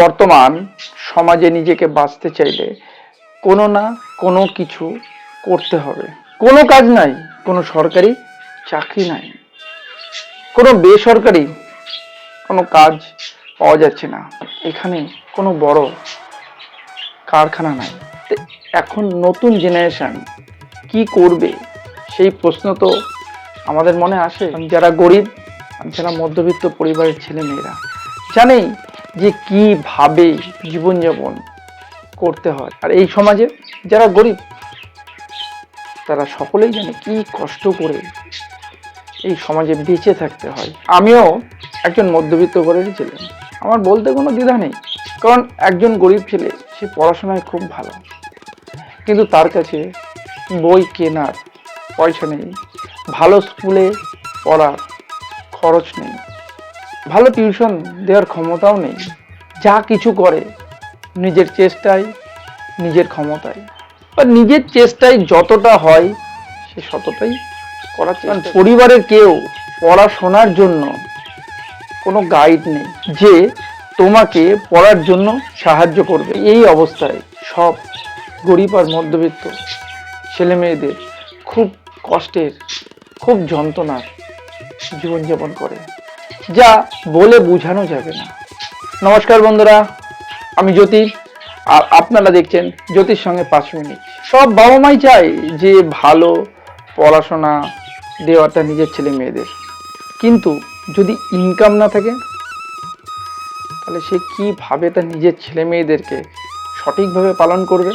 বর্তমান সমাজে নিজেকে বাঁচতে চাইলে কোনো না কোনো কিছু করতে হবে। কোনো কাজ নাই, কোনো সরকারি চাকরি নাই। কোনো বেসরকারি কোনো কাজ পাওয়া যাচ্ছে না। এখানে কোনো বড় কারখানা নাই। এখন নতুন জেনারেশন কি করবে সেই প্রশ্ন তো আমাদের মনে আসে। যারা গরিব, যারা মধ্যবিত্ত পরিবারের ছেলে মেয়েরা জানেই যে কীভাবে জীবনযাপন করতে হয়। আর এই সমাজে যারা গরিব, তারা সকলেই জানে কি কষ্ট করে এই সমাজে বেঁচে থাকতে হয়। আমিও একজন মধ্যবিত্ত ঘরেরই ছেলে আমার বলতে কোনো দ্বিধা নেই, কারণ একজন গরিব ছেলে, সে পড়াশোনায় খুব ভালো। কিন্তু তার কাছে বই কেনার পয়সা নেই, ভালো স্কুলে পড়ার খরচ নেই। ভালো টিউশন দেওয়ার ক্ষমতাও নেই। যা কিছু করে নিজের চেষ্টায় নিজের ক্ষমতায় বা নিজের চেষ্টায় যতটা হয় সে ততটাই করার চেষ্টা পরিবারের কেউ পড়াশোনার জন্য কোনো গাইড নেই যে তোমাকে পড়ার জন্য সাহায্য করবে। এই অবস্থায় সব গরিব আর মধ্যবিত্ত ছেলে মেয়েদের খুব কষ্টের খুব যন্ত্রণার জীবনযাপন করে। যা বলে বোঝানো যাবে না। নমস্কার বন্ধুরা, আমি জ্যোতি আর আপনারা দেখছেন জ্যোতির সঙ্গে পাঁচ মিনিট। সব বাবা মাই চায় যে ভালো পড়াশোনা দেওয়াটা নিজের ছেলে মেয়েদের। কিন্তু যদি ইনকাম না থাকে, তাহলে সে কীভাবে তার নিজের ছেলে মেয়েদেরকে সঠিকভাবে পালন করবে?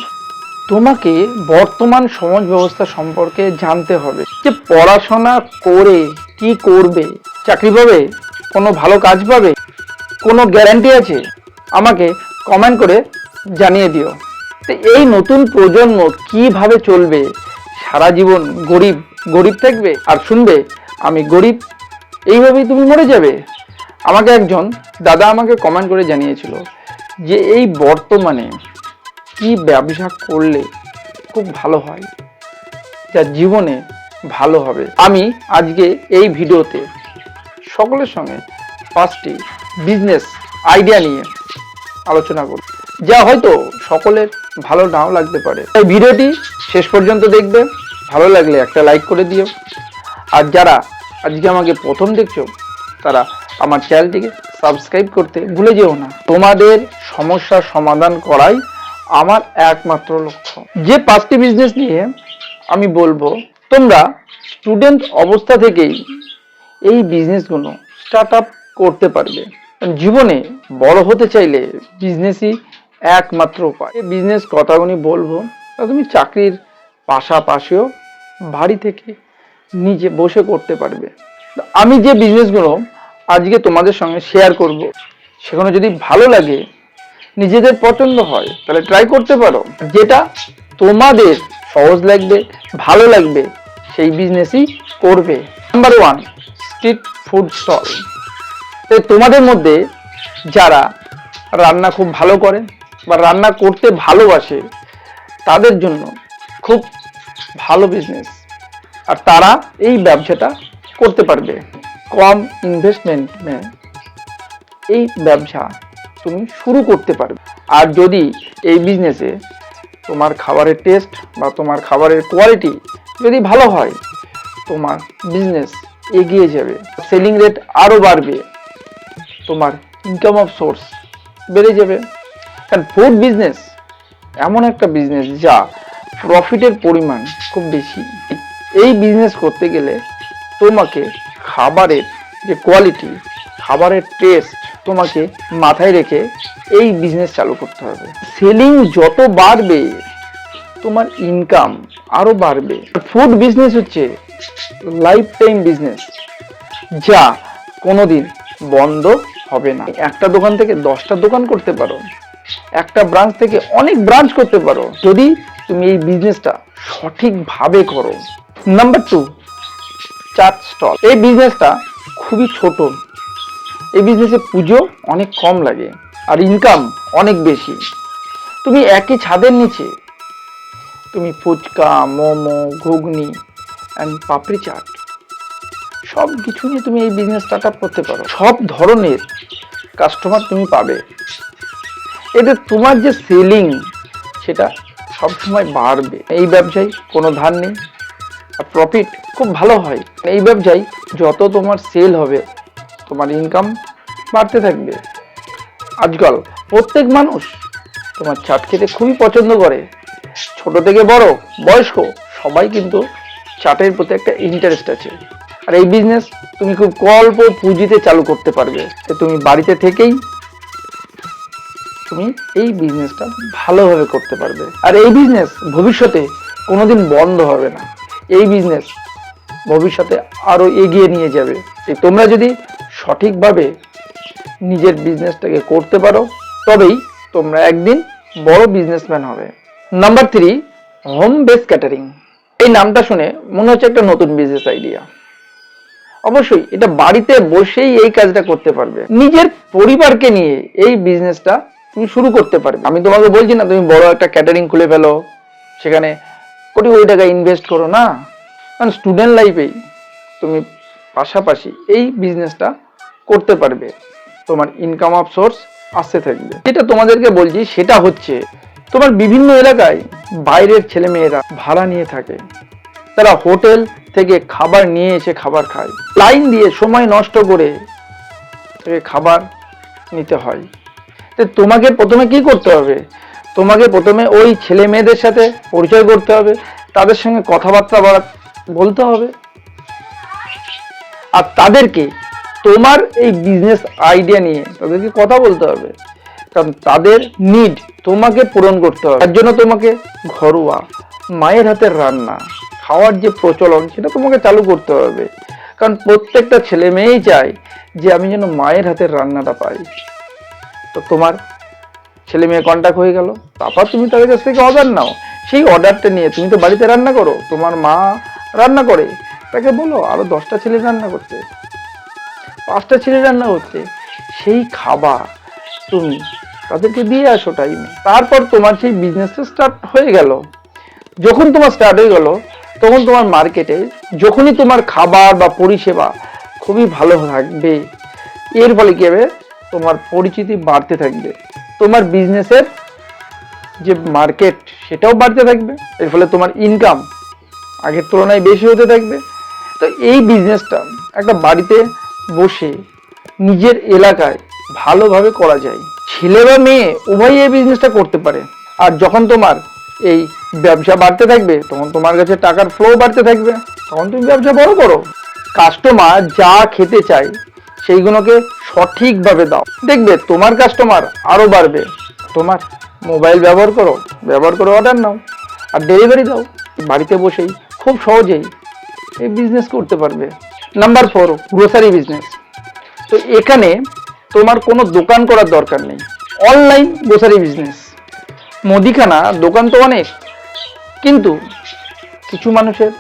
তোমাকে বর্তমান সমাজ ব্যবস্থা সম্পর্কে জানতে হবে যে পড়াশোনা করে কি করবে? চাকরি পাবে, কোনো ভালো কাজ পাবে, কোনো গ্যারান্টি আছে? আমাকে কমেন্ট করে জানিয়ে দিও। তো এই নতুন প্রজন্ম কীভাবে চলবে? সারা জীবন গরিব গরিব থাকবে আর শুনবে, আমি গরিব, এইভাবেই তুমি মরে যাবে। আমাকে একজন দাদা আমাকে কমেন্ট করে জানিয়েছিল যে এই বর্তমানে কি ব্যবসা করলে খুব ভালো হয়, যা জীবনে ভালো হবে। আমি আজকে এই ভিডিওতে সকলের সঙ্গে পাঁচটি বিজনেস আইডিয়া নিয়ে আলোচনা করব। যা হয়তো সকলের ভালো নাও লাগতে পারে। এই ভিডিওটি শেষ পর্যন্ত দেখবে। ভালো লাগলে একটা লাইক করে দিও। আর যারা আজকে আমাকে প্রথম দেখছ, তারা আমার চ্যানেলটিকে সাবস্ক্রাইব করতে ভুলে যেও না। তোমাদের সমস্যার সমাধান করাই আমার একমাত্র লক্ষ্য। যে পাঁচটি বিজনেস নিয়ে আমি বলব, তোমরা স্টুডেন্ট অবস্থা থেকেই এই বিজনেসগুলো স্টার্ট আপ করতে পারবে। জীবনে বড় হতে চাইলে বিজনেসই একমাত্র উপায়। বিজনেস কথাগুলি বলব, তুমি চাকরির পাশাপাশিও বাড়ি থেকে নিজে বসে করতে পারবে। আমি যে বিজনেসগুলো আজকে তোমাদের সঙ্গে শেয়ার করব, সেখানে যদি ভালো লাগে, নিজেদের পছন্দ হয়, তাহলে ট্রাই করতে পারো। যেটা তোমাদের সহজ লাগবে, ভালো লাগবে, সেই বিজনেসই করবে। Number one street food stall তোমাদের মধ্যে যারা রান্না খুব ভালো করে বা রান্না করতে ভালোবাসে, তাদের জন্য খুব ভালো বিজনেস আর তারা এই ব্যবসাটা করতে পারবে। কম ইনভেস্টমেন্টে এই ব্যবসা তুমি শুরু করতে পারবে। আর যদি এই বিজনেসে তোমার খাবারের টেস্ট বা তোমার খাবারের কোয়ালিটি যদি ভালো হয়, তোমার বিজনেস এগিয়ে যাবে। সেলিং রেট আরও বাড়বে। তোমার ইনকাম অফ সোর্স বেড়ে যাবে। কারণ ফুড বিজনেস এমন একটা বিজনেস যা প্রফিটের পরিমাণ খুব বেশি। এই বিজনেস করতে গেলে তোমাকে খাবারের যে কোয়ালিটি খাবারের টেস্ট তোমাকে মাথায় রেখে এই বিজনেস চালু করতে হবে। সেলিং যত বাড়বে, তোমার ইনকাম আরও বাড়বে। ফুড বিজনেস হচ্ছে লাইফ টাইম বিজনেস যা কোনোদিন বন্ধ হবে না। একটা দোকান থেকে দশটা দোকান করতে পারো। একটা ব্রাঞ্চ থেকে অনেক ব্রাঞ্চ করতে পারো। যদি তুমি এই বিজনেসটা সঠিকভাবে করো। নাম্বার টু চাট স্টল এই বিজনেসটা খুবই ছোট। এই বিজনেসে পুজো অনেক কম লাগে আর ইনকাম অনেক বেশি। তুমি একই ছাদের নিচে, তুমি ফুচকা, মোমো, ঘুগনি অ্যান্ড পাপড়ি চাট। সব কিছু নিয়ে তুমি এই বিজনেস স্টার্ট আপ করতে পারো। সব ধরনের কাস্টমার তুমি পাবে। এতে তোমার যে সেলিং সেটা সবসময় বাড়বে। এই ব্যবসায় কোনো ধার নেই আর প্রফিট খুব ভালো হয়। এই ব্যবসায় যত তোমার সেল হবে, তোমার ইনকাম বাড়তে থাকবে। আজকাল প্রত্যেক মানুষ তোমার চাট খেতে খুবই পছন্দ করে। ছোট থেকে বড়, বয়স্ক, সবাই কিন্তু চাটের প্রতি একটা ইন্টারেস্ট আছে। আর এই বিজনেস তুমি খুব অল্প পুঁজিতে চালু করতে পারবে। তুমি বাড়িতে থেকেই তুমি এই বিজনেসটা ভালোভাবে করতে পারবে। আর এই বিজনেস ভবিষ্যতে কোনোদিন বন্ধ হবে না। এই বিজনেস ভবিষ্যতে আরও এগিয়ে নিয়ে যাবে। তোমরা যদি সঠিকভাবে নিজের বিজনেসটাকে করতে পারো, তবেই তোমরা একদিন বড় বিজনেসম্যান হবে। Number three home base catering এই নামটা শুনে মনে হচ্ছে একটা নতুন বিজনেস আইডিয়া অবশ্যই এটা বাড়িতে বসেই এই কাজটা করতে পারবে। নিজের পরিবারকে নিয়ে এই বিজনেসটা তুমি শুরু করতে পারবে। আমি তোমাকে বলছি না, তুমি বড় একটা ক্যাটারিং খুলে ফেলো, সেখানে কোটি কোটি টাকা ইনভেস্ট করো না। কারণ স্টুডেন্ট লাইফেই তুমি পাশাপাশি এই বিজনেসটা করতে পারবে। তোমার ইনকাম অফ সোর্স আসতে থাকবে। যেটা তোমাদেরকে বলছি, সেটা হচ্ছে তোমার বিভিন্ন এলাকায় বাইরের ছেলে মেয়েরা ভাড়া নিয়ে থাকে। তারা হোটেল থেকে খাবার নিয়ে এসে খাবার খায়। লাইন দিয়ে সময় নষ্ট করে খাবার নিতে হয়। তো তোমাকে প্রথমে কি করতে হবে? তোমাকে প্রথমে ওই ছেলে মেয়েদের সাথে পরিচয় করতে হবে। তাদের সঙ্গে কথাবার্তা বলা বলতে হবে। আর তাদেরকে তোমার এই বিজনেস আইডিয়া নিয়ে তাদেরকে কথা বলতে হবে। কারণ তাদের নিড তোমাকে পূরণ করতে হবে। তার জন্য তোমাকে ঘরোয়া, মায়ের হাতের রান্না, খাওয়ার যে প্রচলন, সেটা তোমাকে চালু করতে হবে। কারণ প্রত্যেকটা ছেলে মেয়েই চায় যে আমি যেন মায়ের হাতের রান্নাটা পাই। তো তোমার ছেলে মেয়ে কন্ট্যাক্ট হয়ে গেল। তারপর তুমি তাদের কাছ থেকে অর্ডার নাও। সেই অর্ডারটা নিয়ে তুমি তো বাড়িতে রান্না করো। তোমার মা রান্না করে। তাকে বলো, আরও দশটা ছেলে রান্না করতে পাঁচটা ছেলে রান্না করতে সেই খাবার তুমি। তাদেরকে দিয়ে আসো টাইমে তারপর তোমার সেই বিজনেসটা স্টার্ট হয়ে গেল। যখন তোমার স্টার্ট হয়ে গেল, তখন তোমার মার্কেটে যখনই তোমার খাবার বা পরিষেবা খুবই ভালো থাকবে, এর ফলে কী হবে? তোমার পরিচিতি বাড়তে থাকবে। তোমার বিজনেসের যে মার্কেট সেটাও বাড়তে থাকবে। এর ফলে তোমার ইনকাম আগের তুলনায় বেশি হতে থাকবে। তো এই বিজনেসটা একটা বাড়িতে বসে নিজের এলাকায় ভালোভাবে করা যায়। ছেলে বা মেয়ে উভয়ই এই বিজনেসটা করতে পারে। আর যখন তোমার এই ব্যবসা বাড়তে থাকবে, তখন তোমার কাছে টাকার ফ্লো বাড়তে থাকবে। তখন তুমি ব্যবসা বড় করো। কাস্টমার যা খেতে চায়, সেইগুলোকে সঠিকভাবে দাও। দেখবে তোমার কাস্টমার আরও বাড়বে। তোমার মোবাইল ব্যবহার করো, ব্যবহার করে অর্ডার নাও। আর ডেলিভারি দাও। বাড়িতে বসেই খুব সহজেই এই বিজনেস করতে পারবে। নাম্বার ফোর গ্রোসারি বিজনেস তো এখানে তোমার কোনো দোকান করার দরকার নেই। অনলাইন গ্রোসারি বিজনেস মুদিখানা, দোকান তো অনেক। কিন্তু কিছু মানুষের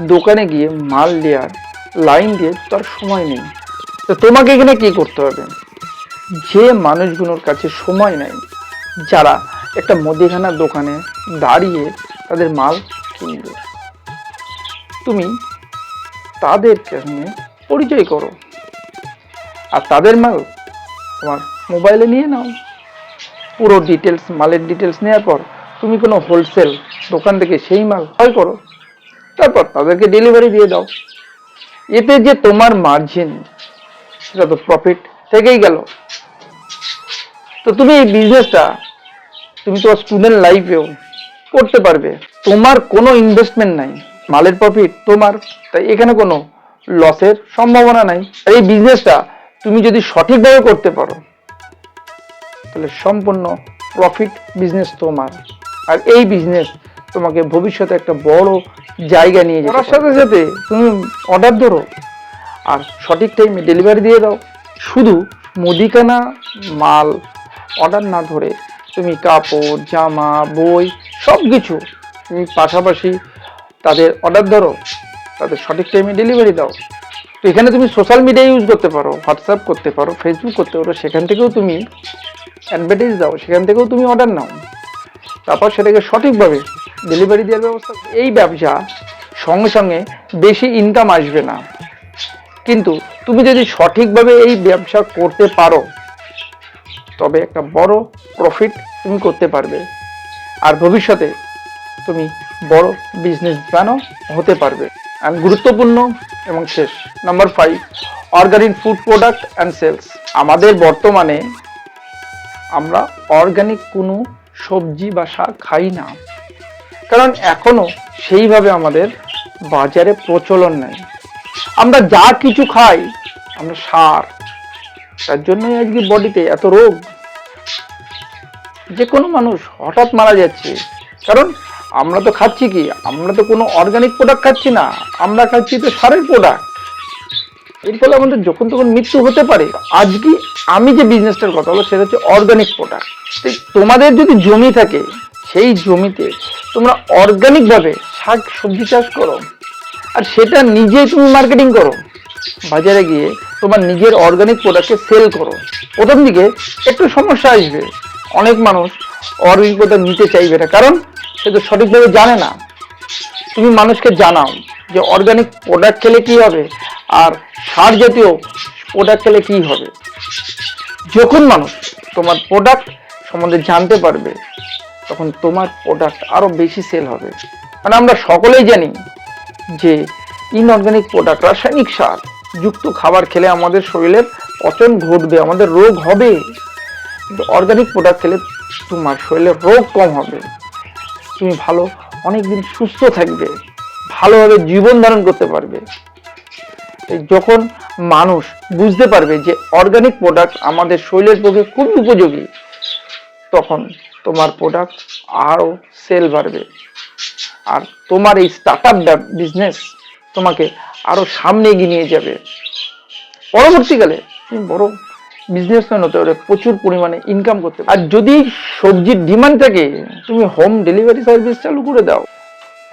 দোকানে গিয়ে মাল দেওয়ার লাইন দিয়ে তার সময় নেই। তো তোমাকে এখানে কি করতে হবে? যে মানুষগুলোর কাছে সময় নেই, যারা একটা মুদিখানার দোকানে দাঁড়িয়ে তাদের মাল কিনবে। তুমি তাদের সঙ্গে পরিচয় করো। আর তাদের মাল তোমার মোবাইলে নিয়ে নাও। পুরো ডিটেলস মালের ডিটেলস নেওয়ার পর তুমি কোনো হোলসেল দোকান থেকে সেই মাল ক্রয় করো। তারপর তাদেরকে ডেলিভারি দিয়ে দাও। এতে যে তোমার মার্জিন সেটা তো প্রফিট থেকেই গেল। তো তুমি এই বিজনেসটা তুমি তোমার স্টুডেন্ট লাইফেও করতে পারবে। তোমার কোনো ইনভেস্টমেন্ট নাই। মালের প্রফিট তোমার। তাই এখানে কোনো লসের সম্ভাবনা নাই। এই বিজনেসটা তুমি যদি সঠিকভাবে করতে পারো তাহলে সম্পূর্ণ প্রফিট বিজনেস তোমার। আর এই বিজনেস তোমাকে ভবিষ্যতে একটা বড় জায়গা নিয়ে যাবে সাথে সাথে তুমি অর্ডার ধরো আর সঠিক টাইমে ডেলিভারি দিয়ে দাও। শুধু মুদিখানা মাল অর্ডার না ধরে তুমি কাপড় জামা বই সব কিছু তুমি পাশাপাশি তাদের অর্ডার ধরো তাদের সঠিক টাইমে ডেলিভারি দাও। তো এখানে তুমি সোশ্যাল মিডিয়া ইউজ করতে পারো হোয়াটসঅ্যাপ করতে পারো ফেসবুক করতে পারো, সেখান থেকেও তুমি অ্যাডভার্টাইজ দাও, সেখান থেকেও তুমি অর্ডার নাও। তারপর সেটাকে সঠিকভাবে ডেলিভারি দেওয়ার ব্যবস্থা এই ব্যবসা সঙ্গে সঙ্গে বেশি ইনকাম আসবে না। কিন্তু তুমি যদি সঠিকভাবে এই ব্যবসা করতে পারো, তবে একটা বড় প্রফিট তুমি করতে পারবে। আর ভবিষ্যতে তুমি বড় বিজনেসম্যানও হতে পারবে। আর গুরুত্বপূর্ণ এবং শেষ। Number five organic food product and sales আমাদের বর্তমানে আমরা অর্গানিক কোনো সবজি বা শাক খাই না। কারণ এখনও সেইভাবে আমাদের বাজারে প্রচলন নেই। আমরা যা কিছু খাই, আমরা সার, তার জন্যই আজকে বডিতে এত রোগ। যে কোনো মানুষ হঠাৎ মারা যাচ্ছে। কারণ আমরা তো খাচ্ছি কি? আমরা তো কোনো অর্গানিক প্রোডাক্ট খাচ্ছি না। আমরা খাচ্ছি তো সারের প্রোডাক্টের ফলে আমাদের যখন তখন মৃত্যু হতে পারে। আজকে আমি যে বিজনেসটার কথা বলো সেটা হচ্ছে অর্গানিক প্রোডাক্ট তোমাদের যদি জমি থাকে, সেই জমিতে তোমরা অর্গানিক ভাবে শাক, সবজি চাষ করো। আর সেটা নিজেই তুমি মার্কেটিং করো। বাজারে গিয়ে তোমার নিজের অর্গানিক প্রোডাক্টকে সেল করো। প্রথম দিকে একটু সমস্যা আসবে। অনেক মানুষ অর্গানিক প্রোডাক্ট নিতে চাইবে না। কারণ সে তো সঠিকভাবে জানে না। তুমি মানুষকে জানাও যে অর্গানিক প্রোডাক্ট খেলে কি হবে আর সার জাতীয় প্রোডাক্ট খেলে কি হবে। যখন মানুষ তোমার প্রোডাক্ট সম্বন্ধে জানতে পারবে, তখন তোমার প্রোডাক্ট আরও বেশি সেল হবে। মানে আমরা সকলেই জানি যে ইনঅর্গানিক প্রোডাক্ট রাসায়নিক সার যুক্ত খাবার খেলে আমাদের শরীরের পচন ঘটবে, আমাদের রোগ হবে। কিন্তু অর্গানিক প্রোডাক্ট খেলে তোমার শরীরের রোগ কম হবে। তুমি ভালো, অনেকদিন সুস্থ থাকবে, ভালোভাবে জীবন ধারণ করতে পারবে। যখন মানুষ বুঝতে পারবে যে অর্গানিক প্রোডাক্ট আমাদের শরীরের পক্ষে খুব উপযোগী, তখন তোমার প্রোডাক্ট আরও সেল বাড়বে। আর তোমার এই স্টার্ট আপ বিজনেস তোমাকে আরও সামনে এগিয়ে নিয়ে যাবে। পরবর্তীকালে তুমি বড় বিজনেসম্যান হতে পারে প্রচুর পরিমাণে ইনকাম করতে আর যদি সবজির ডিমান্ড থাকে, তুমি হোম ডেলিভারি সার্ভিস চালু করে দাও।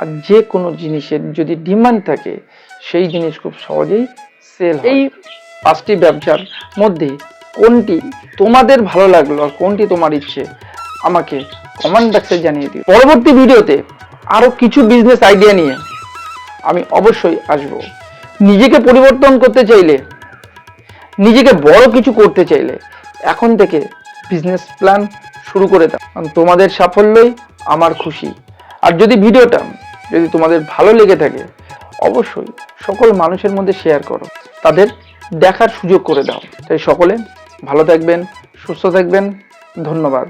আর যে কোনো জিনিসের যদি ডিমান্ড থাকে, সেই জিনিস খুব সহজেই সেল এই পাঁচটি ব্যবসার মধ্যে কোনটি তোমাদের ভালো লাগল আর কোনটি তোমার ইচ্ছে, আমাকে কমেন্ট বক্সে জানিয়ে দিও। পরবর্তী ভিডিওতে আরও কিছু বিজনেস আইডিয়া নিয়ে আমি অবশ্যই আসব। নিজেকে পরিবর্তন করতে চাইলে নিজেকে বড় কিছু করতে চাইলে এখন থেকে বিজনেস প্ল্যান শুরু করে দাও। তোমাদের সাফল্যই আমার খুশি। আর যদি ভিডিওটা যদি তোমাদের ভালো লেগে থাকে, অবশ্যই সকল মানুষের মধ্যে শেয়ার করো। তাদের দেখার সুযোগ করে দাও। তাই সকলে ভালো থাকবেন, সুস্থ থাকবেন। ধন্যবাদ।